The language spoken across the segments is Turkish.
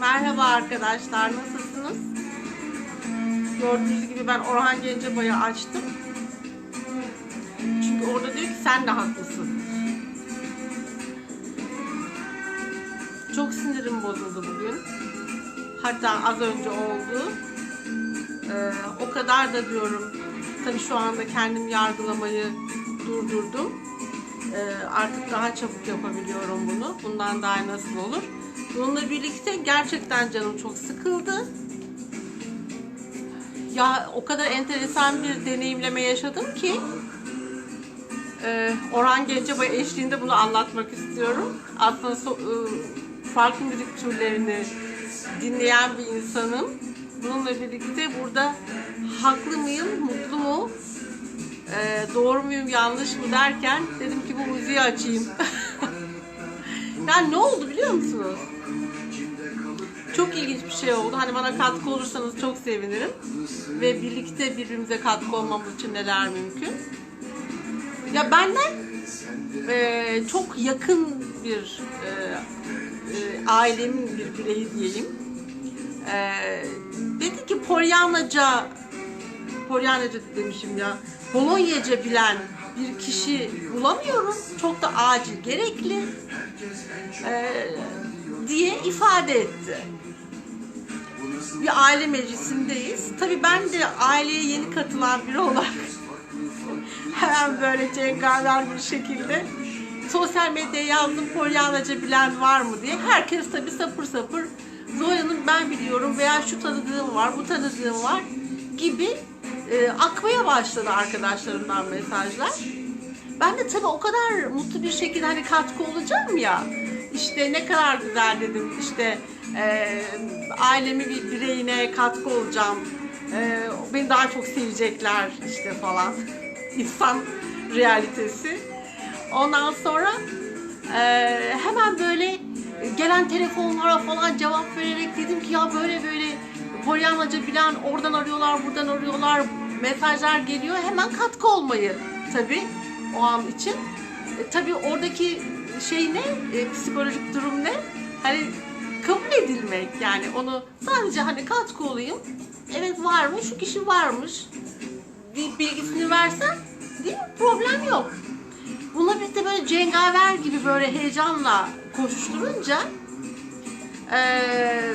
Merhaba arkadaşlar, nasılsınız? Gördüğünüz gibi ben Orhan Gencebay'ı açtım. Çünkü orada diyor ki sen de haklısın. Çok sinirim bozuldu bugün. Hatta az önce oldu. Ee, o kadar da diyorum. Tabii şu anda kendim yargılamayı durdurdum. Ee, artık daha çabuk yapabiliyorum bunu. Bundan daha nasıl olur? Bununla birlikte gerçekten canım çok sıkıldı. Ya o kadar enteresan bir deneyimleme yaşadım ki e, Orhan Gencebay eşliğinde bunu anlatmak istiyorum. Aslında so- e, farklı müzik türlerini dinleyen bir insanım. Bununla birlikte burada haklı mıyım, mutlu mu, e, doğru muyum, yanlış mı derken dedim ki bu müziği açayım. yani ne oldu biliyor musunuz? Çok ilginç bir şey oldu. Hani bana katkı olursanız çok sevinirim. Ve birlikte birbirimize katkı olmamız için neler mümkün. Ya benden e, çok yakın bir e, e, ailemin bir bireyi diyeyim. E, dedi ki Polyanlaca Polyanlaca demişim ya. Polonyaca bilen bir kişi bulamıyorum. Çok da acil gerekli. E, diye ifade etti. Bir aile meclisindeyiz. Tabii ben de aileye yeni katılan biri olarak hemen böyle cengaver bir şekilde sosyal medyaya yazdım Pollyannaca bilen var mı diye. Herkes tabii sapır sapır Zoya'nın ben biliyorum veya şu tanıdığım var, bu tanıdığım var gibi e, akmaya başladı arkadaşlarımdan mesajlar. Ben de tabii o kadar mutlu bir şekilde hani katkı olacağım ya. İşte ne kadar güzel dedim işte e, ailemi bir bireyine katkı olacağım. E, beni daha çok sevecekler işte falan. İnsan realitesi. Ondan sonra e, hemen böyle gelen telefonlara falan cevap vererek dedim ki ya böyle böyle Polyanlaca bilen oradan arıyorlar buradan arıyorlar mesajlar geliyor hemen katkı olmayı tabii o an için. E, tabii oradaki şey ne? E, psikolojik durum ne? Hani kabul edilmek yani onu sadece hani katkı olayım. Evet varmış, şu kişi varmış. Bilgisini versen değil mi? Problem yok. Buna biz de böyle cengaver gibi böyle heyecanla koşuşturunca eee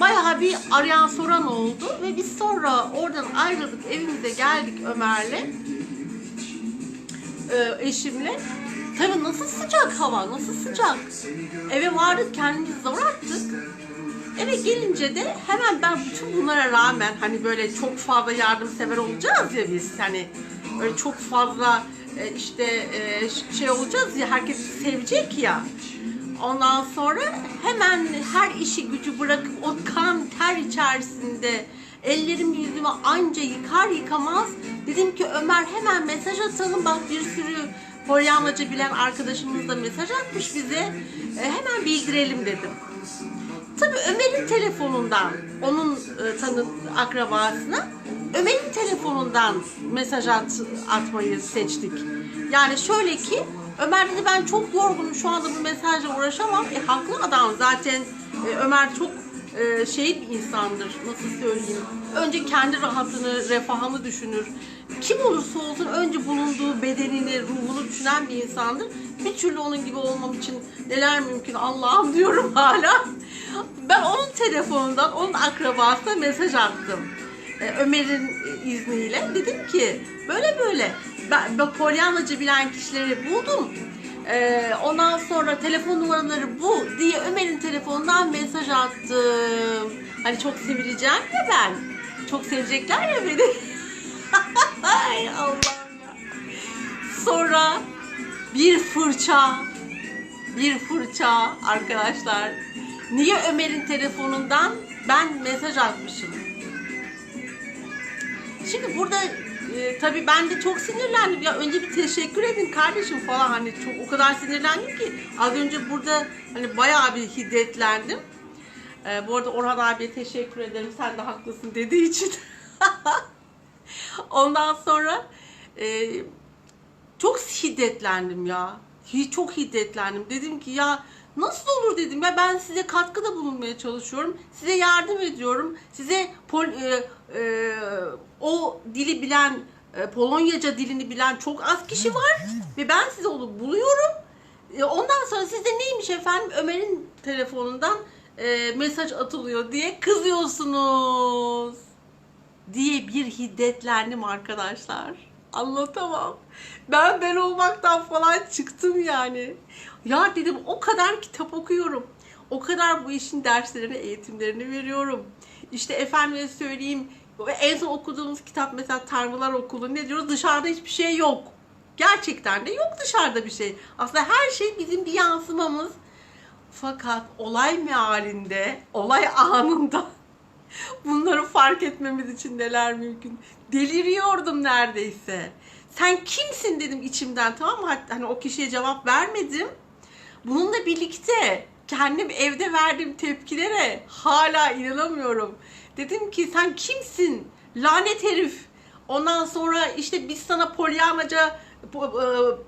bayağı bir arayan soran oldu ve biz sonra oradan ayrıldık evimize geldik Ömer'le e, eşimle. Tabii nasıl sıcak hava, nasıl sıcak. Eve vardık, kendimizi zor attık. Eve gelince de hemen ben bütün bunlara rağmen hani böyle çok fazla yardımsever olacağız ya biz hani böyle çok fazla e, işte e, şey olacağız ya herkes sevecek ya. Ondan sonra hemen her işi gücü bırakıp o kan ter içerisinde ellerim yüzümü anca yıkar yıkamaz dedim ki Ömer hemen mesaj atalım bak bir sürü Polyanlaca bilen arkadaşımız da mesaj atmış bize E, hemen bildirelim dedim. Tabii Ömer'in telefonundan onun e, tanı akrabasına Ömer'in telefonundan mesaj at, atmayı seçtik. Yani şöyle ki Ömer dedi ben çok yorgunum şu anda bu mesajla uğraşamam. E haklı adam zaten e, Ömer çok e, şey bir insandır nasıl söyleyeyim. Önce kendi rahatını, refahını düşünür. Kim olursa olsun önce bulunduğu bedenini, ruhunu düşünen bir insandır. Bir türlü onun gibi olmam için neler mümkün Allah'ım diyorum hala. Ben onun telefonundan, onun akrabasına mesaj attım. E, Ömer'in izniyle. Dedim ki böyle böyle ben, ben Polyanlaca bilen kişileri buldum. Ee, ondan sonra telefon numaraları bu diye Ömer'in telefonundan mesaj attım. Hani çok sevileceğim ya ben. Çok sevecekler ya beni. Ay Allah'ım ya. Sonra bir fırça, bir fırça arkadaşlar. Niye Ömer'in telefonundan ben mesaj atmışım? Şimdi burada e, tabii ben de çok sinirlendim. Ya önce bir teşekkür edin kardeşim falan hani çok o kadar sinirlendim ki az önce burada hani bayağı bir hiddetlendim. E, bu arada Orhan abiye teşekkür ederim. Sen de haklısın dediği için. Ondan sonra e, çok hiddetlendim ya. Hi- Çok hiddetlendim. Dedim ki ya Nasıl olur dedim ya ben size katkıda bulunmaya çalışıyorum. Size yardım ediyorum. Size pol, e, e, o dili bilen, e, Polonyaca dilini bilen çok az kişi var. Ve ben size onu buluyorum. E, ondan sonra siz de neymiş efendim Ömer'in telefonundan e, mesaj atılıyor diye kızıyorsunuz diye bir hiddetlendim arkadaşlar. Anlatamam. Ben ben olmaktan falan çıktım yani. Ya dedim o kadar kitap okuyorum. O kadar bu işin derslerini, eğitimlerini veriyorum. İşte efendime söyleyeyim en son okuduğumuz kitap mesela Tanrılar Okulu ne diyoruz? Dışarıda hiçbir şey yok. Gerçekten de yok dışarıda bir şey. Aslında her şey bizim bir yansımamız. Fakat olay mealinde, olay anında bunları fark etmemiz için neler mümkün. Deliriyordum neredeyse. Sen kimsin dedim içimden tamam mı? Hani o kişiye cevap vermedim. Bununla birlikte kendim evde verdiğim tepkilere hala inanamıyorum. Dedim ki sen kimsin? Lanet herif. Ondan sonra işte biz sana Polyanaca, Po- e,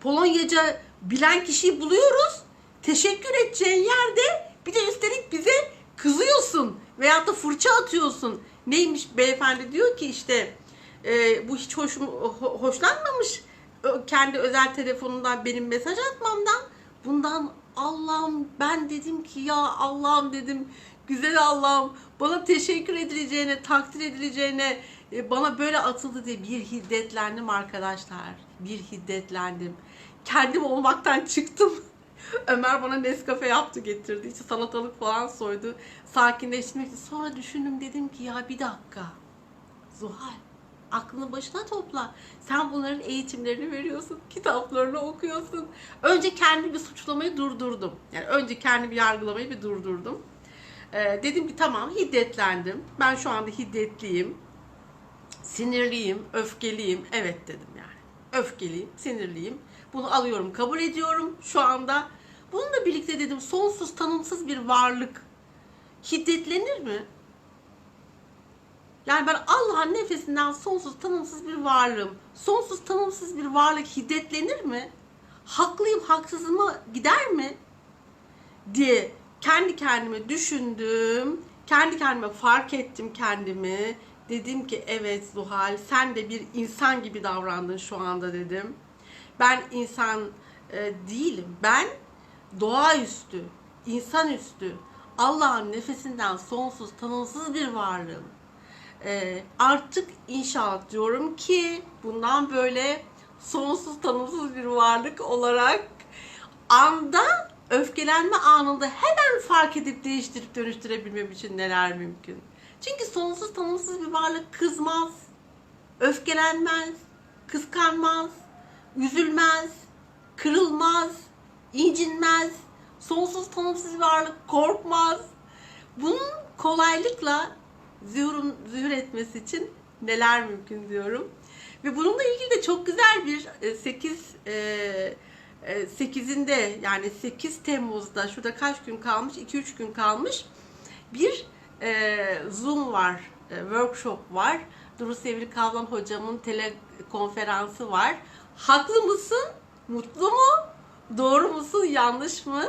Polonyaca bilen kişiyi buluyoruz. Teşekkür edeceğin yerde bir de üstelik bize kızıyorsun veyahut da fırça atıyorsun. Neymiş beyefendi diyor ki işte e, bu hiç hoş, ho- hoşlanmamış kendi özel telefonundan benim mesaj atmamdan. Bundan Allah'ım ben dedim ki ya Allah'ım dedim güzel Allah'ım bana teşekkür edileceğine, takdir edileceğine e, bana böyle atıldı diye bir hiddetlendim arkadaşlar. Bir hiddetlendim. Kendim olmaktan çıktım. Ömer bana Nescafe yaptı getirdi. İşte salatalık falan soydu. Sakinleştirmek için. Sonra düşündüm dedim ki ya bir dakika. Zuhal aklını başına topla. Sen bunların eğitimlerini veriyorsun, kitaplarını okuyorsun. Önce kendi bir suçlamayı durdurdum. Yani önce kendi bir yargılamayı bir durdurdum. Ee, dedim ki tamam hiddetlendim. Ben şu anda hiddetliyim. Sinirliyim, öfkeliyim. Evet dedim yani. Öfkeliyim, sinirliyim. Bunu alıyorum, kabul ediyorum şu anda. Bununla birlikte dedim sonsuz tanımsız bir varlık hiddetlenir mi? Yani ben Allah'ın nefesinden sonsuz tanımsız bir varlığım. Sonsuz tanımsız bir varlık hiddetlenir mi? Haklıyım, haksızıma gider mi? diye kendi kendime düşündüm. Kendi kendime fark ettim kendimi. Dedim ki evet Zuhal sen de bir insan gibi davrandın şu anda dedim. Ben insan e, değilim. Ben doğaüstü, insanüstü, Allah'ın nefesinden sonsuz, tanımsız bir varlığım. Ee, artık inşallah diyorum ki bundan böyle sonsuz tanımsız bir varlık olarak anda öfkelenme anında hemen fark edip değiştirip dönüştürebilmem için neler mümkün. Çünkü sonsuz tanımsız bir varlık kızmaz, öfkelenmez, kıskanmaz, üzülmez, kırılmaz, incinmez. Sonsuz tanımsız varlık korkmaz. Bunun kolaylıkla zuhurun, zuhur etmesi için neler mümkün diyorum. Ve bununla ilgili de çok güzel bir 8 8'inde yani 8 Temmuz'da şurada kaç gün kalmış? 2-3 gün kalmış. Bir e, Zoom var, e, workshop var. Duru Sevri Kavlan hocamın telekonferansı var. Haklı mısın? Mutlu mu? Doğru musun? Yanlış mı?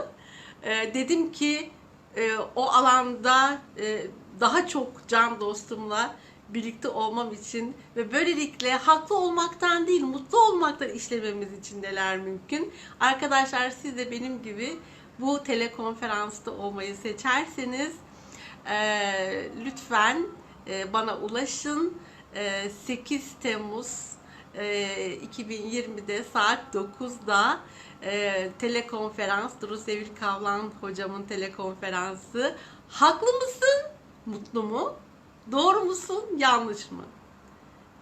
E, dedim ki e, o alanda e, daha çok can dostumla birlikte olmam için ve böylelikle haklı olmaktan değil mutlu olmaktan işlememiz için neler mümkün. Arkadaşlar siz de benim gibi bu telekonferansta olmayı seçerseniz e, lütfen e, bana ulaşın. E, 8 Temmuz 2020'de saat 9'da e, telekonferans Duru Sevil Kavlan hocamın telekonferansı. Haklı mısın? Mutlu mu? Doğru musun? Yanlış mı?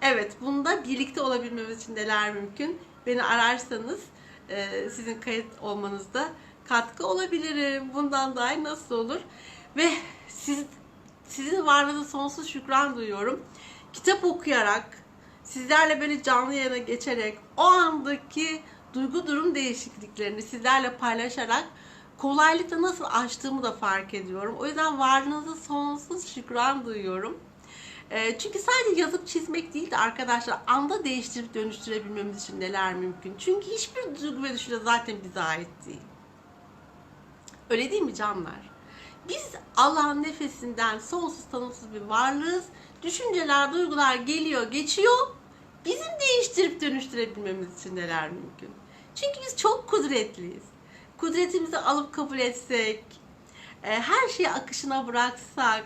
Evet, bunda birlikte olabilmemiz için neler mümkün? Beni ararsanız e, sizin kayıt olmanızda katkı olabilirim. Bundan daha nasıl olur? Ve siz sizin varlığınıza sonsuz şükran duyuyorum. Kitap okuyarak, sizlerle böyle canlı yayına geçerek, o andaki duygu durum değişikliklerini sizlerle paylaşarak kolaylıkla nasıl açtığımı da fark ediyorum. O yüzden varlığınıza sonsuz şükran duyuyorum. E, çünkü sadece yazıp çizmek değil de arkadaşlar anda değiştirip dönüştürebilmemiz için neler mümkün. Çünkü hiçbir duygu ve düşünce zaten bize ait değil. Öyle değil mi canlar? Biz Allah'ın nefesinden sonsuz tanımsız bir varlığız. Düşünceler, duygular geliyor, geçiyor. Bizim değiştirip dönüştürebilmemiz için neler mümkün? Çünkü biz çok kudretliyiz. Kudretimizi alıp kabul etsek, e, her şeyi akışına bıraksak,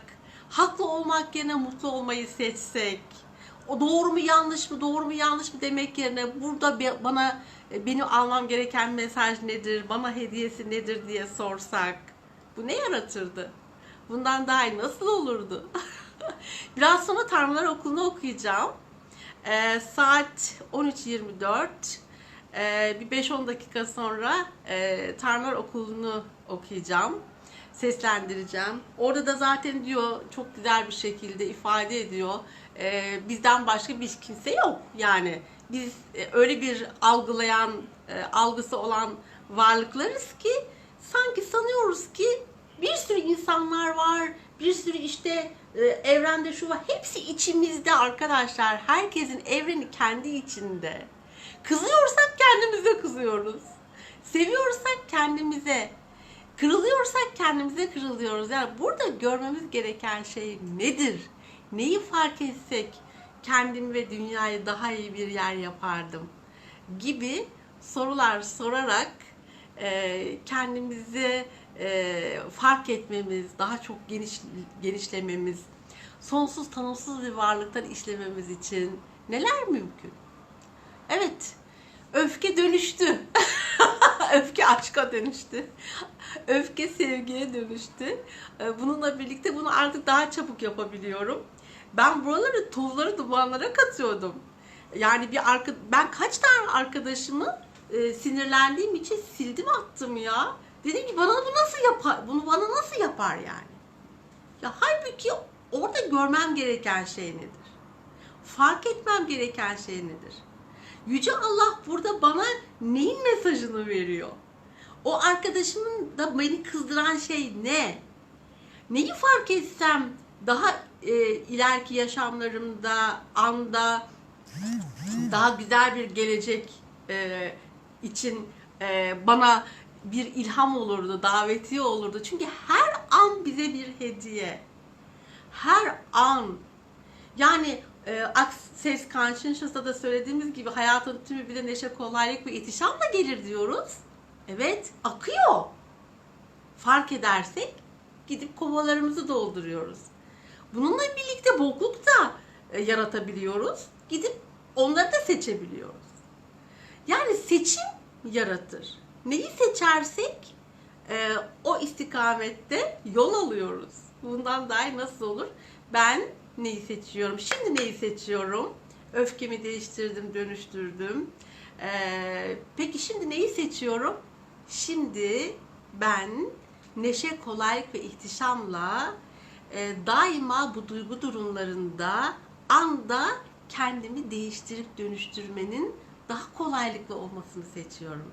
haklı olmak yerine mutlu olmayı seçsek, o doğru mu yanlış mı doğru mu yanlış mı demek yerine burada bana e, benim almam gereken mesaj nedir, bana hediyesi nedir diye sorsak bu ne yaratırdı? Bundan daha iyi nasıl olurdu? Biraz sonra Tanrılar Okulu'nu okuyacağım. Ee, saat 13.24 ee, bir 5-10 dakika sonra e, Tanrılar Okulu'nu okuyacağım. Seslendireceğim. Orada da zaten diyor çok güzel bir şekilde ifade ediyor. Ee, bizden başka bir kimse yok. Yani biz e, öyle bir algılayan, e, algısı olan varlıklarız ki sanki sanıyoruz ki bir sürü insanlar var, bir sürü işte e, evrende şu var. Hepsi içimizde arkadaşlar. Herkesin evreni kendi içinde. Kızıyorsak kendimize kızıyoruz. Seviyorsak kendimize. Kırılıyorsak kendimize kırılıyoruz. Yani burada görmemiz gereken şey nedir? Neyi fark etsek kendimi ve dünyayı daha iyi bir yer yapardım gibi sorular sorarak e, kendimizi e, fark etmemiz, daha çok geniş genişlememiz, sonsuz tanımsız bir varlıktan işlememiz için neler mümkün? Evet, öfke dönüştü. öfke aşka dönüştü. Öfke sevgiye dönüştü. E, Bununla birlikte bunu artık daha çabuk yapabiliyorum. Ben buraları tozları dumanlara katıyordum. Yani bir arka, ben kaç tane arkadaşımı e, sinirlendiğim için sildim attım ya. Dedim ki bana bu nasıl yapar? Bunu bana nasıl yapar yani? Ya halbuki orada görmem gereken şey nedir? Fark etmem gereken şey nedir? Yüce Allah burada bana neyin mesajını veriyor? O arkadaşımın da beni kızdıran şey ne? Neyi fark etsem daha e, ileriki yaşamlarımda, anda daha güzel bir gelecek e, için e, bana bir ilham olurdu, davetiye olurdu. Çünkü her an bize bir hediye. Her an. Yani e, Access Consciousness'ta da söylediğimiz gibi hayatın tümü bir neşe, kolaylık ve ihtişamla gelir diyoruz. Evet, akıyor. Fark edersek gidip kovalarımızı dolduruyoruz. Bununla birlikte bokluk da e, yaratabiliyoruz. Gidip onları da seçebiliyoruz. Yani seçim yaratır. Neyi seçersek e, o istikamette yol alıyoruz. Bundan daha iyi nasıl olur? Ben neyi seçiyorum? Şimdi neyi seçiyorum? Öfkemi değiştirdim, dönüştürdüm. E, peki şimdi neyi seçiyorum? Şimdi ben neşe, kolaylık ve ihtişamla e, daima bu duygu durumlarında anda kendimi değiştirip dönüştürmenin daha kolaylıkla olmasını seçiyorum.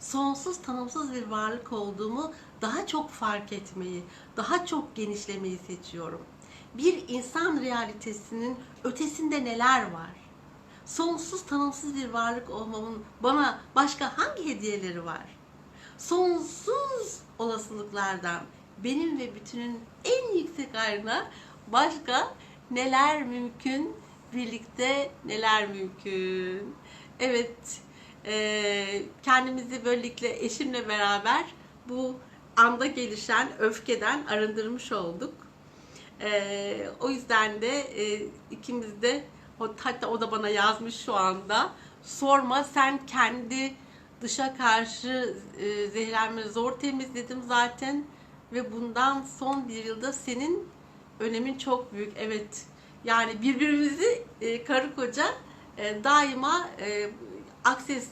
Sonsuz tanımsız bir varlık olduğumu daha çok fark etmeyi, daha çok genişlemeyi seçiyorum. Bir insan realitesinin ötesinde neler var? Sonsuz tanımsız bir varlık olmamın bana başka hangi hediyeleri var? Sonsuz olasılıklardan benim ve bütünün en yüksek ayrına başka neler mümkün? Birlikte neler mümkün? Evet, e, kendimizi böylelikle eşimle beraber bu anda gelişen öfkeden arındırmış olduk. E, o yüzden de e, ikimiz de hatta o da bana yazmış şu anda. Sorma sen kendi dışa karşı e, zehirlenme zor temizledim zaten ve bundan son bir yılda senin önemin çok büyük. Evet. Yani birbirimizi e, karı koca e, daima e, akses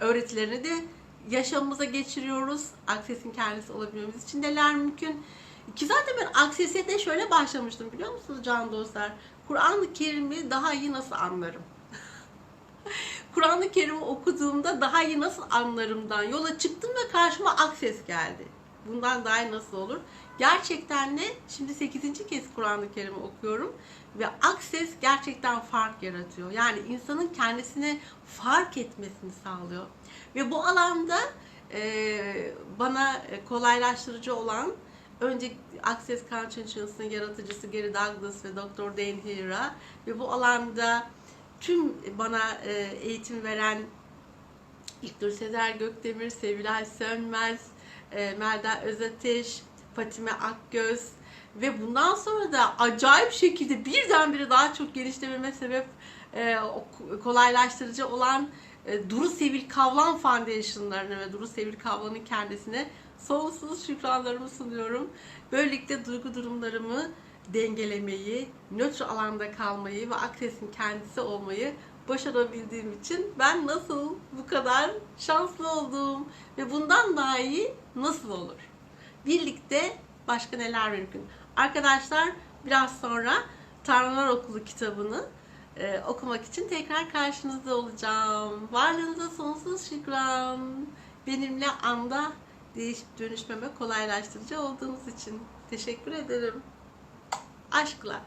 öğretilerini de yaşamımıza geçiriyoruz. Aksesin kendisi olabilmemiz için neler mümkün? Ki zaten ben aksese de şöyle başlamıştım biliyor musunuz can dostlar? Kur'an-ı Kerim'i daha iyi nasıl anlarım? Kur'an-ı Kerim'i okuduğumda daha iyi nasıl anlarımdan yola çıktım ve karşıma akses geldi. Bundan daha iyi nasıl olur? Gerçekten de şimdi 8. kez Kur'an-ı Kerim'i okuyorum ve akses gerçekten fark yaratıyor. Yani insanın kendisini fark etmesini sağlıyor. Ve bu alanda e, bana e, kolaylaştırıcı olan önce Access Consciousness'ın yaratıcısı Gary Douglas ve Dr. Dan Hira ve bu alanda tüm bana e, eğitim veren İlknur Sezer Gökdemir, Sevilay Sönmez, e, Melda Özateş, Fatime Akgöz ve bundan sonra da acayip şekilde birdenbire daha çok geliştirmeme sebep e, kolaylaştırıcı olan e, Duru Sevil Kavlan Foundation'larına ve Duru Sevil Kavlan'ın kendisine sonsuz şükranlarımı sunuyorum. Böylelikle duygu durumlarımı dengelemeyi, nötr alanda kalmayı ve aksesin kendisi olmayı başarabildiğim için ben nasıl bu kadar şanslı oldum ve bundan daha iyi nasıl olur? Birlikte başka neler mümkün? Arkadaşlar biraz sonra Tanrılar Okulu kitabını e, okumak için tekrar karşınızda olacağım. Varlığınıza sonsuz şükran. Benimle anda değişip dönüşmeme kolaylaştırıcı olduğunuz için teşekkür ederim. Aşkla.